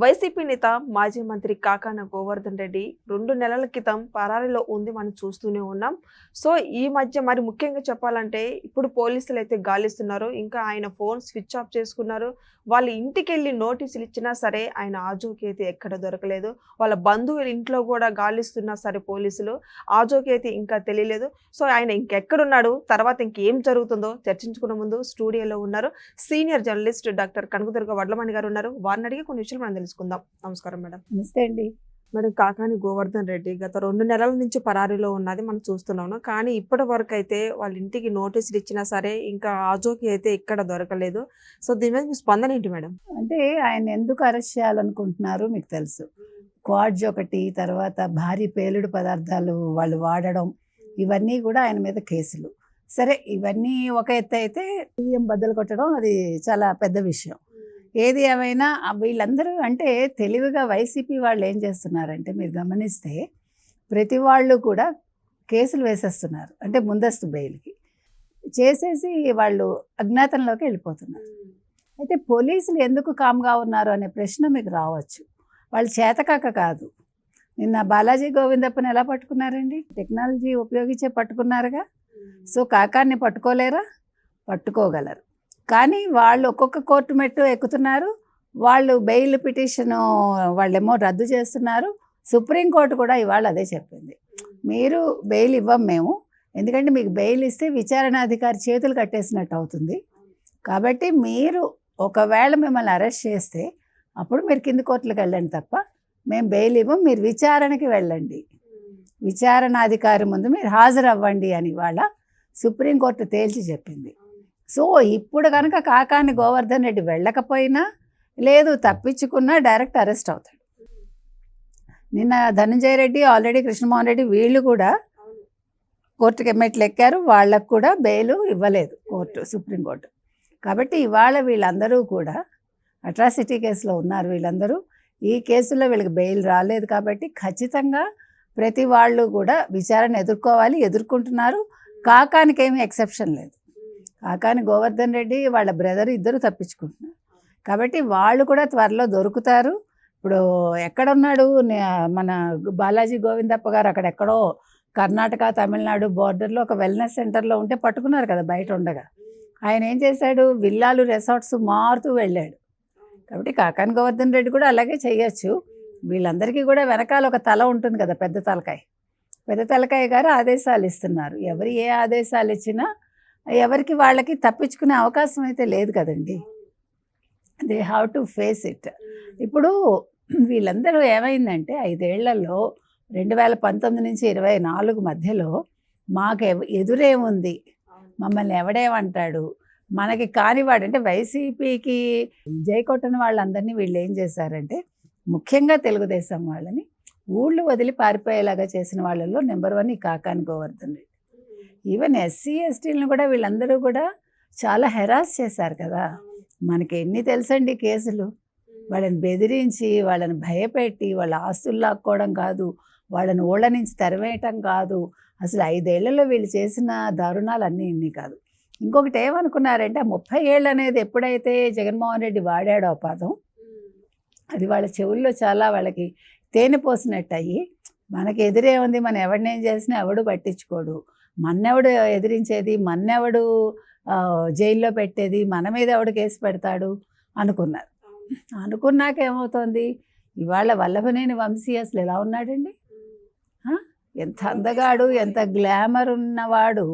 YCP నేత మాజీ మంత్రి కాకాన గోవర్ధన్ రెడ్డి రెండు నెలల క్రితం పరారీలో ఉంది మనం చూస్తూనే ఉన్నాం. సో ఈ మధ్య మరి ముఖ్యంగా చెప్పాలంటే ఇప్పుడు పోలీసులు అయితే గాలిస్తున్నారు. ఇంకా ఆయన ఫోన్ స్విచ్ ఆఫ్ చేసుకున్నారు. వాళ్ళ ఇంటికి వెళ్ళి నోటీసులు ఇచ్చినా సరే ఆయన ఆజోకి అయితే ఎక్కడ దొరకలేదు. వాళ్ళ బంధువుల ఇంట్లో కూడా గాలిస్తున్నా సరే పోలీసులు ఆజోకి అయితే ఇంకా తెలియలేదు. సో ఆయన ఇంకెక్కడున్నాడు? తర్వాత ఇంకేం జరుగుతుందో చర్చించుకునే ముందు స్టూడియోలో ఉన్నారు. Senior journalist doctor Kanakadurga Vadlamani garu ఉన్నారు. వారిని అడిగి కొన్ని విషయాలు మనం తెలుసుకుందాం. నమస్కారం మేడం. నమస్తే అండి. మేడం కాకాని గోవర్ధన్ రెడ్డి గత రెండు నెలల నుంచి పరారీలో ఉన్నది మనం చూస్తున్నాము కానీ ఇప్పటి వరకు అయితే వాళ్ళ ఇంటికి నోటీసులు ఇచ్చినా సరే ఇంకా ఆజోకి అయితే ఇక్కడ దొరకలేదు. సో దీని మీద మీ స్పందన ఏంటి మేడం? అంటే ఆయన ఎందుకు అరెస్ట్ చేయాలనుకుంటున్నారు మీకు తెలుసు. క్వాడ్జ్ ఒకటి తర్వాత భారీ పేలుడు పదార్థాలు వాళ్ళు వాడడం ఇవన్నీ కూడా ఆయన మీద కేసులు. సరే ఇవన్నీ ఒక ఎత్తు అయితే బియ్యం బద్దలు కొట్టడం అది చాలా పెద్ద విషయం. ఏది ఏమైనా వీళ్ళందరూ అంటే తెలివిగా వైసీపీ వాళ్ళు ఏం చేస్తున్నారంటే మీరు గమనిస్తే ప్రతి వాళ్ళు కూడా కేసులు వేసేస్తున్నారు. అంటే ముందస్తు బెయిల్కి. చేసేసి వాళ్ళు అజ్ఞాతంలోకి వెళ్ళిపోతున్నారు. అయితే పోలీసులు ఎందుకు కామ్గా ఉన్నారు అనే ప్రశ్న మీకు రావచ్చు. వాళ్ళు చేతకాక కాదు. నిన్న బాలాజీ గోవిందప్పని ఎలా పట్టుకున్నారండి? టెక్నాలజీ ఉపయోగించే పట్టుకున్నారుగా? సో కాకాన్ని పట్టుకోలేరా? పట్టుకోగలరు. కానీ వాళ్ళు ఒక్కొక్క కోర్టు మెట్టు ఎక్కుతున్నారు. వాళ్ళు బెయిల్ పిటిషన్ వాళ్ళేమో రద్దు చేస్తున్నారు. సుప్రీంకోర్టు కూడా ఇవాళ అదే చెప్పింది. మీరు బెయిల్ ఇవ్వం మేము. ఎందుకంటే మీకు బెయిల్ ఇస్తే విచారణాధికారి చేతులు కట్టేసినట్టు అవుతుంది. కాబట్టి మీరు ఒకవేళ మిమ్మల్ని అరెస్ట్ చేస్తే అప్పుడు మీరు కింది కోర్టులకు వెళ్ళండి తప్ప మేము బెయిల్ ఇవ్వం మీరు విచారణకి వెళ్ళండి. విచారణాధికారి ముందు మీరు హాజరు అవ్వండి అని ఇవాళ సుప్రీంకోర్టు తేల్చి చెప్పింది. సో ఇప్పుడు కనుక కాకాని గోవర్ధన్ రెడ్డి వెళ్ళకపోయినా లేదు తప్పించుకున్నా డైరెక్ట్ అరెస్ట్ అవుతాడు. నిన్న ధనంజయ రెడ్డి ఆల్రెడీ కృష్ణమోహన్ రెడ్డి వీళ్ళు కూడా కోర్టుకి ఎమ్మెట్లు ఎక్కారు వాళ్ళకు కూడా బెయిల్ ఇవ్వలేదు కోర్టు సుప్రీంకోర్టు కాబట్టి ఇవాళ వీళ్ళందరూ కూడా అట్రాసిటీ కేసులో ఉన్నారు వీళ్ళందరూ. ఈ కేసులో వీళ్ళకి బెయిల్ రాలేదు కాబట్టి ఖచ్చితంగా ప్రతి వాళ్ళు కూడా విచారణ ఎదుర్కోవాలి ఎదుర్కొంటున్నారు. కాకానికి ఏమీ ఎక్సెప్షన్ లేదు. కాకాని గోవర్ధన్ రెడ్డి వాళ్ళ బ్రదర్ ఇద్దరు తప్పించుకుంటున్నారు. కాబట్టి వాళ్ళు కూడా త్వరలో దొరుకుతారు. ఇప్పుడు ఎక్కడున్నాడు మన బాలాజీ గోవిందప్ప గారు అక్కడ ఎక్కడో కర్ణాటక తమిళనాడు బార్డర్లో ఒక వెల్నెస్ సెంటర్లో ఉంటే పట్టుకున్నారు కదా బయట ఉండగా. ఆయన ఏం చేశాడు? విల్లాలు రిసార్ట్స్ మారుతూ వెళ్ళాడు. కాబట్టి కాకాని గోవర్ధన్ రెడ్డి కూడా అలాగే చేయొచ్చు. వీళ్ళందరికీ కూడా వెనకాల ఒక తల ఉంటుంది కదా పెద్ద తలకాయ. పెద్ద తలకాయ గారు ఆదేశాలు ఇస్తున్నారు. ఎవరు ఏ ఆదేశాలు ఇచ్చినా ఎవరికి వాళ్ళకి తప్పించుకునే అవకాశం అయితే లేదు కదండి. They have to face it ఇప్పుడు వీళ్ళందరూ ఏమైందంటే ఐదేళ్ళలో రెండు వేల పంతొమ్మిది నుంచి ఇరవై నాలుగు మధ్యలో మాకు ఎదురేముంది మమ్మల్ని ఎవడేమంటాడు? మనకి కానివాడు అంటే వైసీపీకి జై కొట్టని వాళ్ళందరినీ వీళ్ళు ఏం చేశారంటే ముఖ్యంగా తెలుగుదేశం వాళ్ళని ఊళ్ళు వదిలి పారిపోయేలాగా చేసిన వాళ్ళల్లో నెంబర్ వన్ ఈ కాకాని గోవర్ధన్ రెడ్డి ఈవెన్ ఎస్సీ ఎస్టీలను కూడా వీళ్ళందరూ కూడా చాలా హెరాస్ చేశారు కదా. మనకి ఎన్ని తెలుసండి కేసులు? వాళ్ళని బెదిరించి వాళ్ళని భయపెట్టి వాళ్ళ ఆస్తులు లాక్కోవడం కాదు వాళ్ళని ఊళ్ళ నుంచి తరివేయటం కాదు. అసలు ఐదేళ్ళలో వీళ్ళు చేసిన దారుణాలు అన్నీ ఇన్ని కాదు. ఇంకొకటి ఏమనుకున్నారంటే ముప్పై ఏళ్ళు అనేది ఎప్పుడైతే జగన్మోహన్ రెడ్డి వాడాడో పదం అది వాళ్ళ చెవుల్లో చాలా వాళ్ళకి తేనె పోసినట్టు అయ్యి మనకి ఎదురే ఉంది మనం ఎవడినేం చేసినా ఎవడు పట్టించుకోడు. మన్నెవడు ఎదిరించేది? మన్నెవడు జైల్లో పెట్టేది? మన మీద ఎవడు కేసు పెడతాడు? అనుకున్నారు. అనుకున్నాక ఏమవుతోంది ఇవాళ వల్లభనేని వంశీ అసలు ఎలా ఉన్నాడండి? ఎంత అందగాడు ఎంత గ్లామర్ ఉన్నవాడు.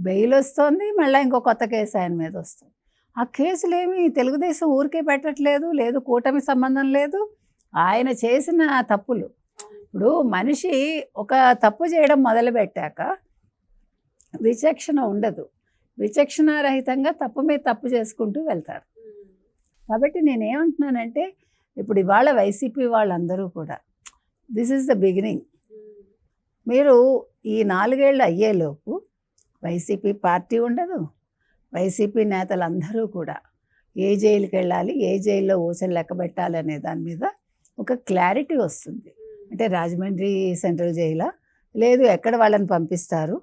బెయిల్ వస్తుంది మళ్ళీ ఇంకో కొత్త కేసు ఆయన మీద వస్తుంది. ఆ కేసులేమి తెలుగుదేశం ఊరికే పెట్టట్లేదు లేదు కూటమి సంబంధం లేదు. ఆయన చేసిన తప్పులు. ఇప్పుడు మనిషి ఒక తప్పు చేయడం మొదలుపెట్టాక విచక్షణ ఉండదు. విచక్షణారహితంగా తప్పు మీద తప్పు చేసుకుంటూ వెళ్తారు. కాబట్టి నేనేమంటున్నానంటే ఇప్పుడు ఇవాళ వైసీపీ వాళ్ళందరూ కూడా దిస్ ఈజ్ ద బిగినింగ్ మీరు ఈ నాలుగేళ్ళు అయ్యేలోపు వైసీపీ పార్టీ ఉండదు. వైసీపీ నేతలందరూ కూడా ఏ జైలుకి వెళ్ళాలి ఏ జైల్లో ఊచలు లెక్క పెట్టాలి అనే దాని మీద ఒక క్లారిటీ వస్తుంది. అంటే రాజమండ్రి సెంట్రల్ జైలా? లేదు ఎక్కడ వాళ్ళని పంపిస్తారు?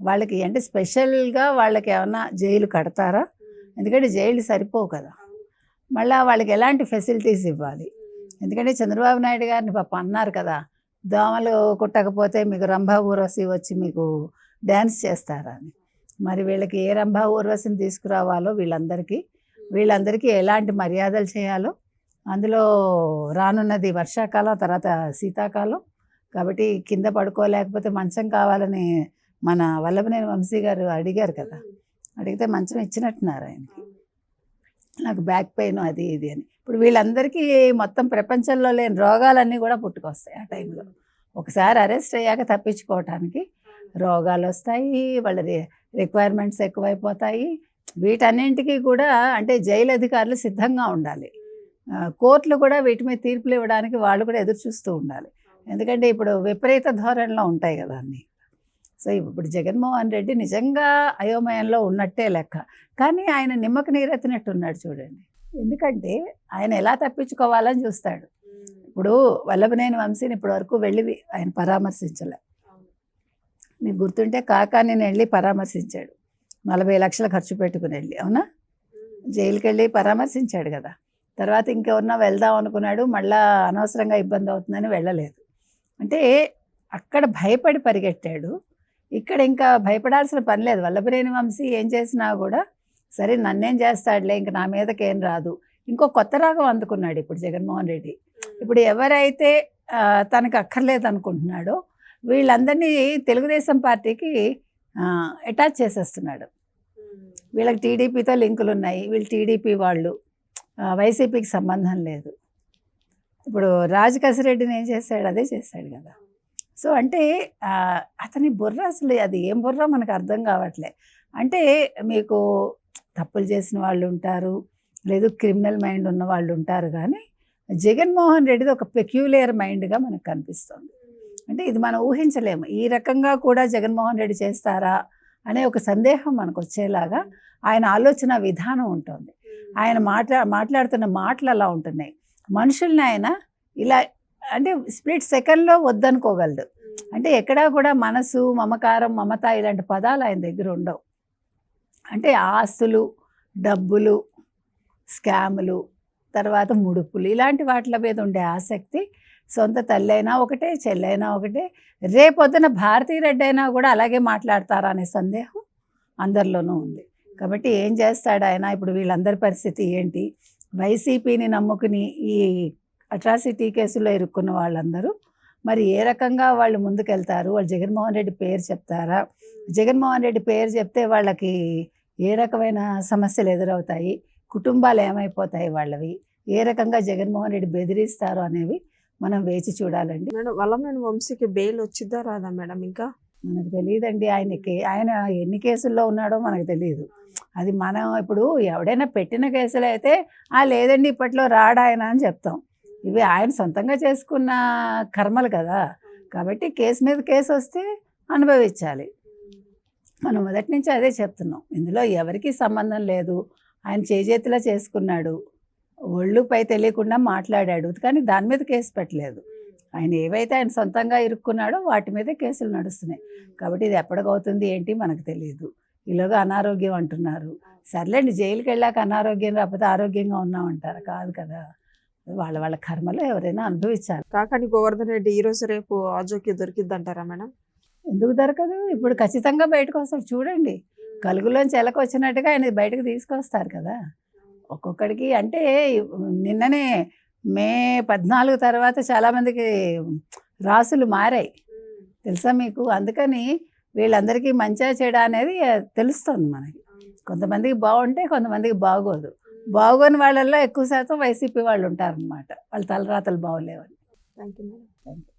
వాళ్ళకి అంటే స్పెషల్గా వాళ్ళకి ఏమన్నా జైలు కడతారా? ఎందుకంటే జైలు సరిపోవు కదా. మళ్ళీ వాళ్ళకి ఎలాంటి ఫెసిలిటీస్ ఇవ్వాలి? ఎందుకంటే చంద్రబాబు నాయుడు గారిని పాప అన్నారు కదా. దోమలు కుట్టకపోతే మీకు రంభా ఊర్వశి వచ్చి మీకు డ్యాన్స్ చేస్తారా అని. మరి వీళ్ళకి ఏ రంభా ఊర్వశిని తీసుకురావాలో వీళ్ళందరికీ? వీళ్ళందరికీ ఎలాంటి మర్యాదలు చేయాలో? అందులో రానున్నది వర్షాకాలం తర్వాత శీతాకాలం. కాబట్టి కింద పడుకోలేకపోతే మంచం కావాలని మన వల్లభనేని వంశీ గారు అడిగారు కదా. అడిగితే మంచం ఇచ్చినట్టున్నారు ఆయనకి. నాకు బ్యాక్ పెయిన్ అది ఇది అని. ఇప్పుడు వీళ్ళందరికీ మొత్తం ప్రపంచంలో లేని రోగాలన్నీ కూడా పుట్టుకొస్తాయి ఆ టైంలో. ఒకసారి అరెస్ట్ అయ్యాక తప్పించుకోవటానికి రోగాలు వస్తాయి వాళ్ళ రిక్వైర్మెంట్స్ ఎక్కువైపోతాయి. వీటన్నింటికి కూడా అంటే జైలు అధికారులు సిద్ధంగా ఉండాలి. కోర్టులు కూడా వీటి మీద తీర్పులు ఇవ్వడానికి వాళ్ళు కూడా ఎదురు చూస్తూ ఉండాలి. ఎందుకంటే ఇప్పుడు విపరీత ధోరణిలో ఉంటాయి కదా అన్నీ. సో ఇప్పుడు జగన్మోహన్ రెడ్డి నిజంగా అయోమయంలో ఉన్నట్టే లెక్క. కానీ ఆయన నిమ్మక నీరెత్తినట్టు ఉన్నాడు చూడండి. ఎందుకంటే ఆయన ఎలా తప్పించుకోవాలని చూస్తాడు. ఇప్పుడు వల్లభనేని వంశీని ఇప్పటి వరకు వెళ్ళి ఆయన పరామర్శించలే. మీకు గుర్తుంటే కాకాని వెళ్ళి పరామర్శించాడు. నలభై లక్షలు ఖర్చు పెట్టుకుని వెళ్ళి అవునా? జైలుకి వెళ్ళి పరామర్శించాడు కదా. తర్వాత ఇంకెవరన్నా వెళ్దాం అనుకున్నాడు మళ్ళా అనవసరంగా ఇబ్బంది అవుతుందని వెళ్ళలేదు. అంటే అక్కడ భయపడి పరిగెట్టాడు. ఇక్కడ ఇంకా భయపడాల్సిన పని లేదు. వల్లభనేని వంశీ ఏం చేసినా కూడా సరే నన్నేం చేస్తాడులే ఇంక నా మీదకి ఏం రాదు. ఇంకో కొత్త రాగం అందుకున్నాడు ఇప్పుడు జగన్మోహన్ రెడ్డి. ఇప్పుడు ఎవరైతే తనకు అక్కర్లేదు అనుకుంటున్నాడో వీళ్ళందరినీ తెలుగుదేశం పార్టీకి అటాచ్ చేసేస్తున్నాడు. వీళ్ళకి టీడీపీతో లింకులు ఉన్నాయి వీళ్ళు టీడీపీ వాళ్ళు వైసీపీకి సంబంధం లేదు. ఇప్పుడు రాజకసిరెడ్డిని ఏం చేశాడు? అదే చేశాడు కదా. సో అంటే అతని బుర్ర అసలు అది ఏం బుర్ర మనకు అర్థం కావట్లే. అంటే మీకు తప్పులు చేసిన వాళ్ళు ఉంటారు లేదు క్రిమినల్ మైండ్ ఉన్న వాళ్ళు ఉంటారు కానీ జగన్మోహన్ రెడ్డిది ఒక పెక్యులర్ మైండ్గా మనకు కనిపిస్తుంది. అంటే ఇది మనం ఊహించలేము. ఈ రకంగా కూడా జగన్మోహన్ రెడ్డి చేస్తారా అనే ఒక సందేహం మనకు వచ్చేలాగా ఆయన ఆలోచన విధానం ఉంటుంది. ఆయన మాట్లా మాట్లాడుతున్న మాటలు అలా ఉంటున్నాయి. మనుషుల్ని ఆయన ఇలా అంటే స్ప్లిట్ సెకండ్లో వద్దనుకోగలడు. అంటే ఎక్కడా కూడా మనసు మమకారం మమత ఇలాంటి పదాలు ఆయన దగ్గర ఉండవు. అంటే ఆస్తులు డబ్బులు స్కాములు తర్వాత ముడుపులు ఇలాంటి వాటి మీద ఉండే ఆసక్తి సొంత తల్లైనా ఒకటే చెల్లైనా ఒకటే. రేపొద్దున భారతీయ రెడ్డి అయినా కూడా అలాగే మాట్లాడతారా అనే సందేహం అందరిలోనూ ఉంది. కాబట్టి ఏం చేస్తాడు ఆయన ఇప్పుడు వీళ్ళందరి పరిస్థితి ఏంటి? వైసీపీని నమ్ముకుని ఈ అట్రాసిటీ కేసులో ఇరుక్కున్న వాళ్ళందరూ. మరి ఏ రకంగా వాళ్ళు ముందుకెళ్తారు? వాళ్ళు జగన్మోహన్ రెడ్డి పేరు చెప్తారా? జగన్మోహన్ రెడ్డి పేరు చెప్తే వాళ్ళకి ఏ రకమైన సమస్యలు ఎదురవుతాయి? కుటుంబాలు ఏమైపోతాయి వాళ్ళవి? ఏ రకంగా జగన్మోహన్ రెడ్డి బెదిరిస్తారు అనేవి మనం వేచి చూడాలండి. మేడం వల్లభనేని వంశీకి బెయిల్ వచ్చిద్దా రాదా మేడం ఇంకా? మనకు తెలియదండి. ఆయనకి ఆయన ఎన్ని కేసుల్లో ఉన్నాడో మనకు తెలియదు. అది మనం ఇప్పుడు ఎవడైనా పెట్టిన కేసులు అయితే ఆ లేదండి ఇప్పట్లో రాడు ఆయన అని చెప్తాం. ఇవి ఆయన సొంతంగా చేసుకున్న కర్మలు కదా. కాబట్టి కేసు మీద కేసు వస్తే అనుభవించాలి. మనం మొదటి నుంచి అదే చెప్తున్నాం. ఇందులో ఎవరికి సంబంధం లేదు. ఆయన చేజేతిలా చేసుకున్నాడు. ఒళ్ళు పై తెలియకుండా మాట్లాడాడు. కానీ దాని మీద కేసు పెట్టలేదు. ఆయన ఏవైతే ఆయన సొంతంగా ఇరుక్కున్నాడో వాటి మీదే కేసులు నడుస్తున్నాయి. కాబట్టి ఇది ఎప్పటికవుతుంది ఏంటి మనకు తెలియదు ఈలోగా అనారోగ్యం అంటున్నారు. సర్లేండి జైలుకి వెళ్ళాక అనారోగ్యం రాకపోతే ఆరోగ్యంగా ఉన్నామంటారు. కాదు కదా. వాళ్ళ వాళ్ళ కర్మలో ఎవరైనా అనుభవించాలి. కాకాని గోవర్ధన్ రెడ్డి ఈ రోజు రేపు ఆజోకి దొరికిద్దంటారా మేడం? ఎందుకు దొరకదు? ఇప్పుడు ఖచ్చితంగా బయటకు వస్తారు. చూడండి. కలుగులోంచి ఎలక వచ్చినట్టుగా ఆయన బయటకు తీసుకొస్తారు కదా. ఒక్కొక్కడికి అంటే నిన్ననే మే పద్నాలుగు తర్వాత చాలామందికి రాసులు మారాయి. తెలుసా మీకు? అందుకని వీళ్ళందరికీ మంచిగా చేయడం అనేది తెలుస్తుంది మనకి. కొంతమందికి బాగుంటే కొంతమందికి బాగోదు. బాగోని వాళ్ళల్లో ఎక్కువ శాతం వైసీపీ వాళ్ళు ఉంటారనమాట వాళ్ళ తలరాతలు బాగోలేవని. Thank you madam thank you